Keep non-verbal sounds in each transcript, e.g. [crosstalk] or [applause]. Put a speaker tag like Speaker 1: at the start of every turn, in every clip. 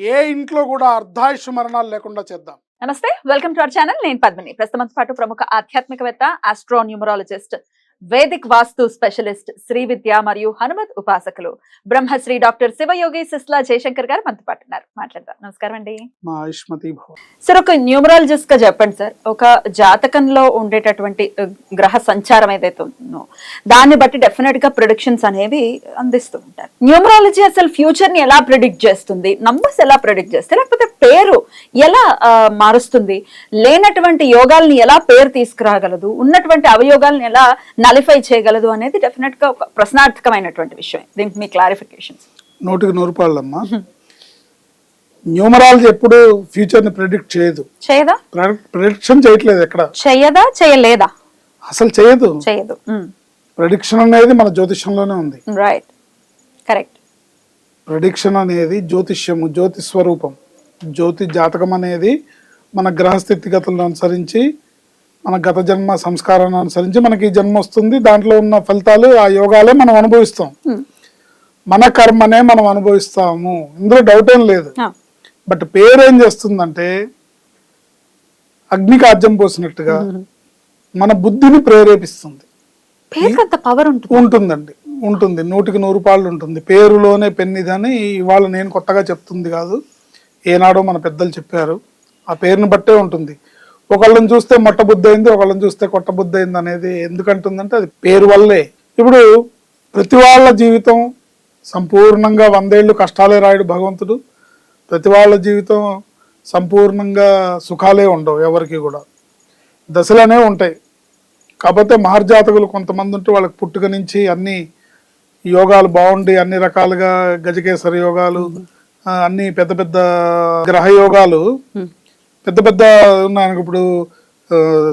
Speaker 1: ఏ ఇంట్లో కూడా అర్ధాయుష్ మరణాలు లేకుండా చేద్దాం.
Speaker 2: నమస్తే వెల్కమ్ టు అవర్ ఛానల్. నేను పద్మిని. ప్రస్తుతం పాటు ప్రముఖ ఆధ్యాత్మికవేత్త astronumerologist Vedic vastu specialist Shri Vidya మరియు హనుమత్ ఉపాసకులు బ్రహ్మశ్రీ డాక్టర్ శివయోగి సిస్లా జయశంకర్ గారు మనతో పాటు ఉన్నారు. మాట్లాడదాం. నమస్కారం అండి. సార్ ఒక న్యూమరాలజిస్ట్గా చెప్పండి సార్. ఒక జాతకంలో ఉండేటటువంటి గ్రహ సంచారం ఏదైతే ఉందో దాన్ని బట్టి డెఫినెట్గా ప్రొడిక్షన్స్ అనేవి అందిస్తూ ఉంటారు. న్యూమరాలజీ అసలు ఫ్యూచర్ని ఎలా ప్రిడిక్ట్ చేస్తుంది నంబర్స్ ఎలా ప్రిడిక్ట్ చేస్తుంది లేకపోతే పేరు ఎలా మారుస్తుంది లేనటువంటి యోగాల్ని ఎలా పేరు తీసుకురాగలదు ఉన్నటువంటి అవయోగాల్ని ఎలా నలిఫై చేయగలదు అనేది డెఫినెట్గా ఒక ప్రశ్నార్థకమైనటువంటి విషయం. దీనికి మీ క్లారిఫికేషన్స్.
Speaker 1: నూటికి నూరు రూపాయలమ్మా. న్యూమరాలజీ ఎప్పుడు ఫ్యూచర్ని ప్రెడిక్ట్ చేయదు.
Speaker 2: చేయదా?
Speaker 1: ప్రెడిక్షన్ చేయట్లేదు ఎక్కడ?
Speaker 2: చేయదా? చేయలేదా?
Speaker 1: అసలు చేయదు.
Speaker 2: చేయదు.
Speaker 1: ప్రెడిక్షన్ అనేది మన జ్యోతిష్యంలోనే ఉంది.
Speaker 2: రైట్ కరెక్ట్
Speaker 1: ప్రెడిక్షన్ అనేది జ్యోతిష్యము జ్యోతి స్వరూపం. జ్యోతి జాతకం అనేది మన గ్రహ స్థితిగతులను అనుసరించి మన గత జన్మ సంస్కారాన్ని అనుసరించి మనకి ఈ జన్మ వస్తుంది. దాంట్లో ఉన్న ఫలితాలు ఆ యోగాలే మనం అనుభవిస్తాం. మన కర్మనే మనం అనుభవిస్తాము. ఇందులో డౌట్ ఏం లేదు. బట్ పేరు ఏం చేస్తుందంటే అగ్నికి ఆజ్యం పోసినట్టుగా మన బుద్ధిని ప్రేరేపిస్తుంది.
Speaker 2: పవర్ ఉంటుంది.
Speaker 1: ఉంటుందండి. ఉంటుంది. నూటికి నూరు పాళ్ళు ఉంటుంది. పేరులోనే పెన్నిదని ఇవాళ నేను కొత్తగా చెప్తుంది కాదు. ఏనాడో మన పెద్దలు చెప్పారు. ఆ పేరుని బట్టే ఉంటుంది. ఒకళ్ళని చూస్తే మొట్ట బుద్ధి అయింది ఒకళ్ళని చూస్తే కొట్ట బుద్ధి అయింది అనేది ఎందుకంటుందంటే అది పేరు వల్లే. ఇప్పుడు ప్రతి వాళ్ళ జీవితం సంపూర్ణంగా వందేళ్ళు కష్టాలే రాయడు భగవంతుడు. ప్రతి వాళ్ళ జీవితం సంపూర్ణంగా సుఖాలే ఉండవు ఎవరికి కూడా. దశలనే ఉంటాయి. కాకపోతే మహర్జాతకులు కొంతమంది ఉంటే వాళ్ళకి పుట్టుక నుంచి అన్ని యోగాలు బాగుండి అన్ని రకాలుగా గజకేసరి యోగాలు అన్ని పెద్ద పెద్ద గ్రహ యోగాలు పెద్ద పెద్ద ఉన్నాయి ఇప్పుడు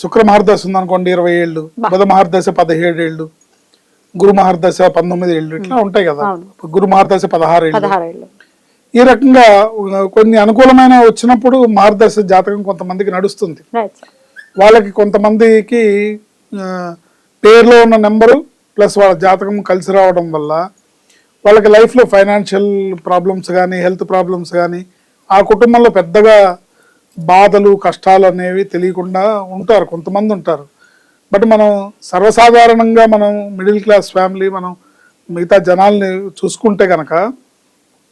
Speaker 1: శుక్ర మహర్దశ ఉందనుకోండి ఇరవై ఏళ్ళు బుధ మహర్దశ పదిహేడు ఏళ్ళు గురు మహర్దశ పంతొమ్మిది ఏళ్ళు ఇట్లా ఉంటాయి కదా. గురు మహర్దశ పదహారు ఏళ్ళు. ఈ రకంగా కొన్ని అనుకూలమైన వచ్చినప్పుడు మహర్దశ జాతకం కొంతమందికి నడుస్తుంది. వాళ్ళకి కొంతమందికి పేరులో ఉన్న నెంబరు ప్లస్ వాళ్ళ జాతకం కలిసి రావడం వల్ల వాళ్ళకి లైఫ్లో ఫైనాన్షియల్ ప్రాబ్లమ్స్ కానీ హెల్త్ ప్రాబ్లమ్స్ కానీ ఆ కుటుంబంలో పెద్దగా బాధలు కష్టాలు అనేవి తెలియకుండా ఉంటారు కొంతమంది ఉంటారు. బట్ మనం సర్వసాధారణంగా మనం మిడిల్ క్లాస్ ఫ్యామిలీ మనం మిగతా జనాల్ని చూసుకుంటే కనుక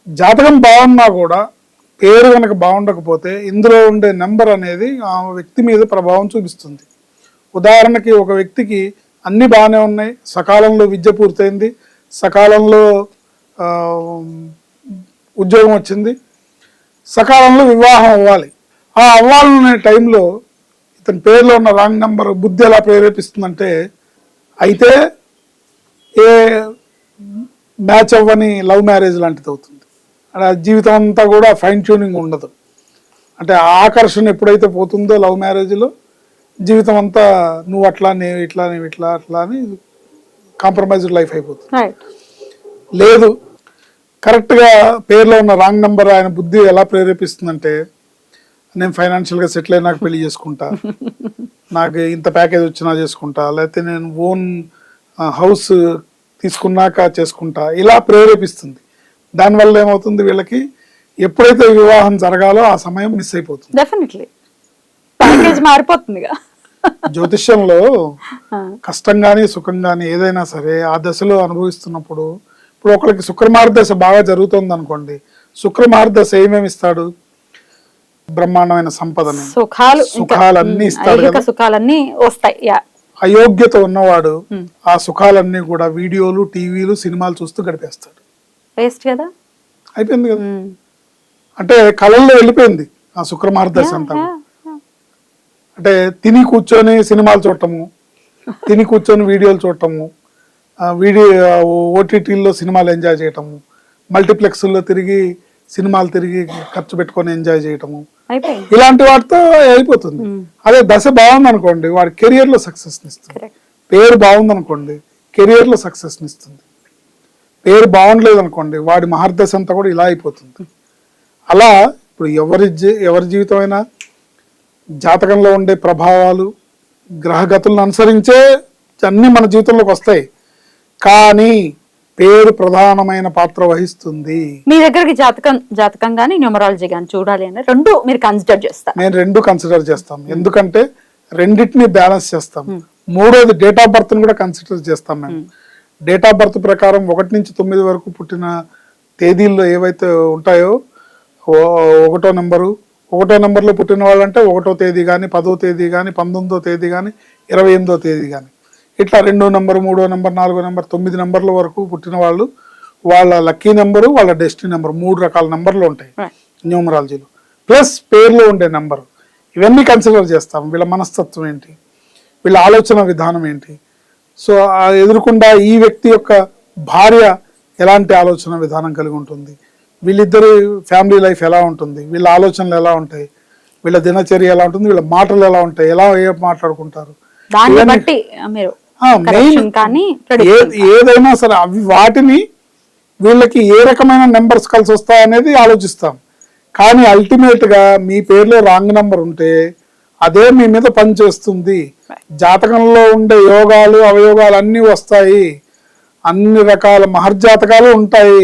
Speaker 1: జాతకం బాగున్నా కూడా పేరు కనుక బాగుండకపోతే ఇందులో ఉండే నెంబర్ అనేది ఆ వ్యక్తి మీద ప్రభావం చూపిస్తుంది. ఉదాహరణకి ఒక వ్యక్తికి అన్ని బాగానే ఉన్నాయి సకాలంలో విద్య పూర్తయింది సకాలంలో ఉద్యోగం వచ్చింది సకాలంలో వివాహం అవ్వాలి. ఆ అవ్వాలనే టైంలో ఇతని పేరులో ఉన్న రాంగ్ నెంబర్ బుద్ధి ఎలా ప్రేరేపిస్తుందంటే అయితే ఏ మ్యాచ్ అవ్వని లవ్ మ్యారేజ్ లాంటిది అవుతుంది. అలా జీవితం అంతా కూడా ఫైన్ ట్యూనింగ్ ఉండదు. అంటే ఆ ఆకర్షణ ఎప్పుడైతే పోతుందో లవ్ మ్యారేజ్లో జీవితం అంతా నువ్వు అట్లా నేను ఇట్లా నేను ఇట్లా అట్లా అని కాంప్రమైజ్డ్ లైఫ్ అయిపోతుంది. లేదు. కరెక్ట్గా పేరులో ఉన్న రాంగ్ నెంబర్ ఆయన బుద్ధి ఎలా ప్రేరేపిస్తుందంటే నేను ఫైనాన్షియల్గా సెటిల్ అయినాక పెళ్ళి చేసుకుంటా. నాకు ఇంత ప్యాకేజ్ వచ్చినా చేసుకుంటా. లేకపోతే నేను ఓన్ హౌస్ తీసుకున్నాక చేసుకుంటా. ఇలా ప్రేరేపిస్తుంది. దానివల్ల ఏమవుతుంది? వీళ్ళకి ఎప్పుడైతే వివాహం జరగాలో ఆ సమయం మిస్ అయిపోతుంది.
Speaker 2: డెఫినెట్లీ ప్యాకేజ్ మారిపోతుందిగా.
Speaker 1: జ్యోతిష్యంలో కష్టం కానీ సుఖం కానీ ఏదైనా సరే ఆ దశలో అనుభవిస్తున్నప్పుడు ఇప్పుడు ఒకరికి శుక్రమార్దశ బాగా జరుగుతుంది అనుకోండి శుక్రమార్దశ ఏమేమి ఇస్తాడు? బ్రహ్మాండమైన సంపదని
Speaker 2: సుఖాలు
Speaker 1: సుఖాలన్నీ ఇస్తాడు
Speaker 2: సుఖాలన్నీ వస్తాయి.
Speaker 1: అయోగ్యత ఉన్నవాడు ఆ సుఖాలన్నీ కూడా వీడియోలు టీవీలు సినిమాలు చూస్తూ గడిపేస్తాడు.
Speaker 2: వేస్ట్ కదా?
Speaker 1: అయిపోయింది కదా. అంటే కళల్లో వెళ్ళిపోయింది ఆ శుక్రమార్దశ అంతా. అంటే తిని కూర్చొని సినిమాలు చూడటము తిని కూర్చొని వీడియోలు చూడటము వీడియో ఓటీటీల్లో సినిమాలు ఎంజాయ్ చేయటము మల్టీప్లెక్స్లో తిరిగి సినిమాలు తిరిగి ఖర్చు పెట్టుకొని ఎంజాయ్ చేయటము ఇలాంటి వాటితో అయిపోతుంది అదే దశ బాగుంది అనుకోండి వాడి కెరియర్లో సక్సెస్ ఇస్తుంది పేరు బాగుంది అనుకోండి కెరియర్లో సక్సెస్ ఇస్తుంది పేరు బాగుండలేదు అనుకోండి వాడి మహర్దశ అంతా కూడా ఇలా అయిపోతుంది. అలా ఇప్పుడు ఎవరి జీ- ఎవరి జీవితం అయినా జాతకంలో ఉండే ప్రభావాలు గ్రహగతులను అనుసరించే అన్ని మన జీవితంలోకి వస్తాయి. కానీ పేరు ప్రధానమైన పాత్ర వహిస్తుంది.
Speaker 2: మీ దగ్గరికి జాతకం జాతకం కానీ న్యూమరాలజీ కానీ చూడాలి అని రెండు మీరు కన్సిడర్ చేస్తారు.
Speaker 1: నేను రెండు కన్సిడర్ చేస్తాం. ఎందుకంటే రెండింటిని బ్యాలెన్స్ చేస్తాం. మూడోది డేట్ ఆఫ్ బర్త్ కూడా కన్సిడర్ చేస్తాం మేము. డేట్ ఆఫ్ బర్త్ ప్రకారం ఒకటి నుంచి తొమ్మిది వరకు పుట్టిన తేదీల్లో ఏవైతే ఉంటాయో ఒకటో నెంబరు ఒకటో నెంబర్లో పుట్టిన వాళ్ళంటే ఒకటో తేదీ కానీ పదో తేదీ కానీ పంతొమ్మిదో తేదీ కానీ ఇరవై ఎనిమిదో తేదీ కానీ ఇట్లా రెండో నెంబర్ మూడో నెంబర్ నాలుగో నెంబర్ తొమ్మిది నెంబర్ల వరకు పుట్టిన వాళ్ళు వాళ్ళ లక్కీ నెంబరు వాళ్ళ డెస్టినీ నెంబర్ మూడు రకాల నెంబర్లు ఉంటాయి. న్యూమరాలజీలో. ప్లస్ పేర్లో ఉండే నెంబర్. ఇవన్నీ కన్సిడర్ చేస్తాం. వీళ్ళ మనస్తత్వం ఏంటి? వీళ్ళ ఆలోచన విధానం ఏంటి? సో ఎదురుకుండా ఈ వ్యక్తి యొక్క భార్య ఎలాంటి ఆలోచన విధానం కలిగి ఉంటుంది? వీళ్ళిద్దరి ఫ్యామిలీ లైఫ్ ఎలా ఉంటుంది? వీళ్ళ ఆలోచనలు ఎలా ఉంటాయి? వీళ్ళ దినచర్య ఎలా ఉంటుంది? వీళ్ళ మాటలు ఎలా ఉంటాయి? ఎలా ఏ మాట్లాడుకుంటారు?
Speaker 2: దాన్ని బట్టి మీరు కానీ
Speaker 1: ఏదైనా సరే అవి వాటిని వీళ్ళకి ఏ రకమైన నెంబర్స్ కలిసి వస్తాయనేది ఆలోచిస్తాం. కానీ అల్టిమేట్గా మీ పేరులో రాంగ్ నెంబర్ ఉంటే అదే మీ మీద పనిచేస్తుంది జాతకంలో ఉండే యోగాలు అవయోగాలు అన్నీ వస్తాయి. అన్ని రకాల మహర్జాతకాలు ఉంటాయి.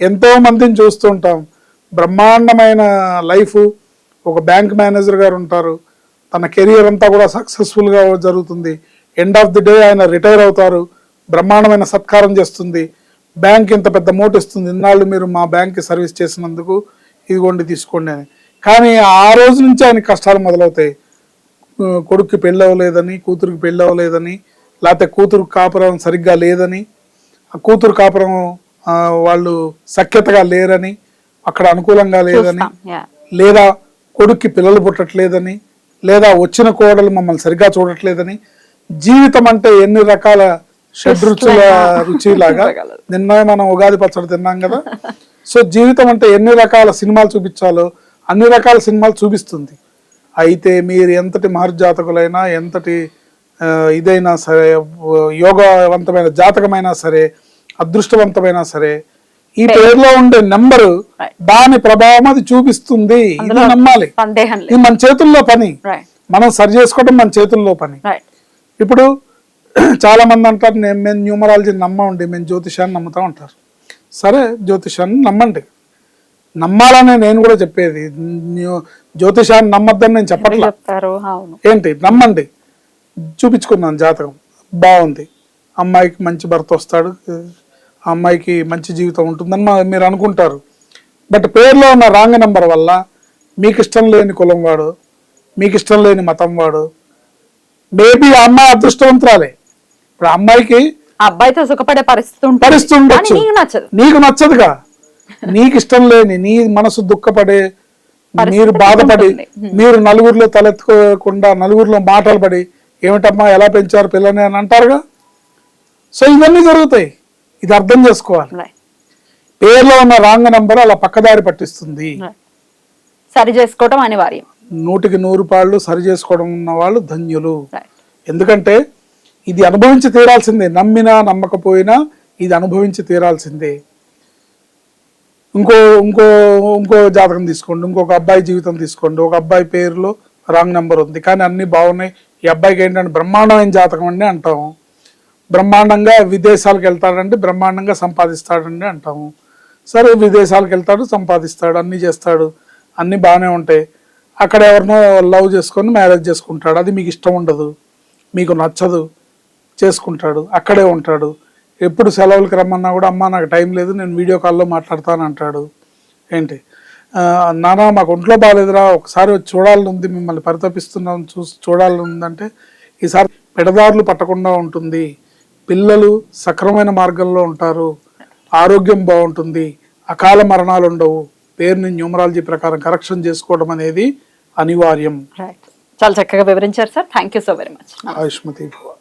Speaker 1: ఎంతో మందిని చూస్తుంటాం. బ్రహ్మాండమైన లైఫ్ ఒక బ్యాంక్ మేనేజర్ గారు ఉంటారు. తన కెరియర్ అంతా కూడా సక్సెస్ఫుల్గా జరుగుతుంది. ఎండ్ ఆఫ్ ది డే ఆయన రిటైర్ అవుతారు. బ్రహ్మాండమైన సత్కారం చేస్తుంది. బ్యాంక్ ఇంత పెద్ద మోట్ ఇస్తుంది. ఇన్నాళ్ళు మీరు మా బ్యాంక్ సర్వీస్ చేసినందుకు ఇదిగోండి తీసుకోండి అని. కానీ ఆ రోజు నుంచి ఆయన కష్టాలు మొదలవుతాయి. కొడుక్కి పెళ్ళి అవ్వలేదని కూతురికి పెళ్ళి అవ్వలేదని లేకపోతే కూతురు కాపురం సరిగ్గా లేదని ఆ కూతురు కాపురం వాళ్ళు సఖ్యతగా లేరని అక్కడ అనుకూలంగా లేదని. లేదా కొడుక్కి పిల్లలు పుట్టట్లేదని లేదా వచ్చిన కోడలు మమ్మల్ని సరిగ్గా చూడట్లేదని జీవితం అంటే ఎన్ని రకాల షడ్రుచుల [laughs] రుచిలాగా? నిన్న మనం ఉగాది పచ్చడి తిన్నాం కదా. సో జీవితం అంటే ఎన్ని రకాల సినిమాలు చూపించాలో అన్ని రకాల సినిమాలు చూపిస్తుంది. అయితే మీరు ఎంతటి మహర్జాతకులైనా ఎంతటి ఇదైనా సరే యోగవంతమైన జాతకమైనా సరే అదృష్టవంతమైనా సరే ఈ పేరులో ఉండే నెంబరు. దాని ప్రభావం అది చూపిస్తుంది. ఇది నమ్మాలి. ఇది మన చేతుల్లో పని. మనం సరి చేసుకోవడం మన చేతుల్లో పని. ఇప్పుడు చాలా మంది అంటారు నేను మేము న్యూమరాలజీ నమ్మండి మేము జ్యోతిషాన్ని నమ్ముతాం అంటారు సరే జ్యోతిషాన్ని నమ్మండి. నమ్మాలనే నేను కూడా చెప్పేది. జ్యోతిషాన్ని నమ్మద్దని నేను చెప్పట్లా.
Speaker 2: చెప్తారు? అవును.
Speaker 1: ఏంటి? నమ్మండి. చూపించుకున్నాను జాతకం. బాగుంది. అమ్మాయికి మంచి భర్త వస్తాడు. అమ్మాయికి మంచి జీవితం ఉంటుందని మా- మీరు అనుకుంటారు. బట్ పేరులో ఉన్న రాంగ్ నెంబర్ వల్ల మీకు ఇష్టం లేని కులం వాడు మీకు ఇష్టం లేని మతం వాడు మేబీ అమ్మాయి అదృష్టవంతురాలే. ఇప్పుడు అమ్మాయికి
Speaker 2: అబ్బాయితో సుఖపడే పరిస్థితి
Speaker 1: పరిస్థితి ఉండొచ్చు.
Speaker 2: నీకు నచ్చదు.
Speaker 1: నీకు నచ్చదుగా. నీకు ఇష్టం లేని నీ మనసు దుఃఖపడే మీరు బాధపడి. మీరు నలుగురిలో తలెత్తుకోకుండా నలుగురిలో మాటలు పడి ఏమిటమ్మా ఎలా పెంచారు పిల్లని అని అంటారుగా? సో ఇవన్నీ జరుగుతాయి. ఇది అర్థం చేసుకోవాలి. పేర్లో ఉన్న రాంగ్ నెంబర్ అలా పక్కదారి పట్టిస్తుంది.
Speaker 2: సరి చేసుకోవడం అనివార్యం.
Speaker 1: నూటికి నూరు పాళ్ళు సరి చేసుకోవడం ఉన్న వాళ్ళు ధన్యులు. ఎందుకంటే ఇది అనుభవించి తీరాల్సిందే. నమ్మినా నమ్మకపోయినా ఇది అనుభవించి తీరాల్సిందే. ఇంకో ఇంకో ఇంకో జాతకం తీసుకోండి. ఇంకొక అబ్బాయి జీవితం తీసుకోండి. ఒక అబ్బాయి పేరులో రాంగ్ నెంబర్ ఉంది. కానీ అన్ని బాగున్నాయి. ఈ అబ్బాయికి ఏంటంటే బ్రహ్మాండమైన జాతకం అండి అంటాము బ్రహ్మాండంగా విదేశాలకు వెళ్తాడంటే బ్రహ్మాండంగా సంపాదిస్తాడండి అంటాము సరే విదేశాలకు వెళ్తాడు సంపాదిస్తాడు అన్ని చేస్తాడు. అన్ని బాగానే ఉంటాయి. అక్కడ ఎవరినో లవ్ చేసుకొని మ్యారేజ్ చేసుకుంటాడు. అది మీకు ఇష్టం ఉండదు. మీకు నచ్చదు. చేసుకుంటాడు. అక్కడే ఉంటాడు. ఎప్పుడు సెలవులకి రమ్మన్నా కూడా అమ్మ నాకు టైం లేదు నేను వీడియో కాల్లో మాట్లాడతాను అంటాడు. ఏంటి? నానా మాకు ఒంట్లో బాగాలేదురా ఒకసారి వచ్చి చూడాలని ఉంది. మిమ్మల్ని పరితపిస్తున్నాం చూసి చూడాలని ఉందంటే ఈసారి పెడదారులు పట్టకుండా ఉంటుంది. పిల్లలు సక్రమైన మార్గంలో ఉంటారు. ఆరోగ్యం బాగుంటుంది. అకాల మరణాలు ఉండవు పేరుని న్యూమరాలజీ ప్రకారం కరెక్షన్ చేసుకోవడం అనేది అనివార్యం.
Speaker 2: చాలా చక్కగా వివరించారు sir thank you so very much
Speaker 1: ఆయుష్మతి భవ.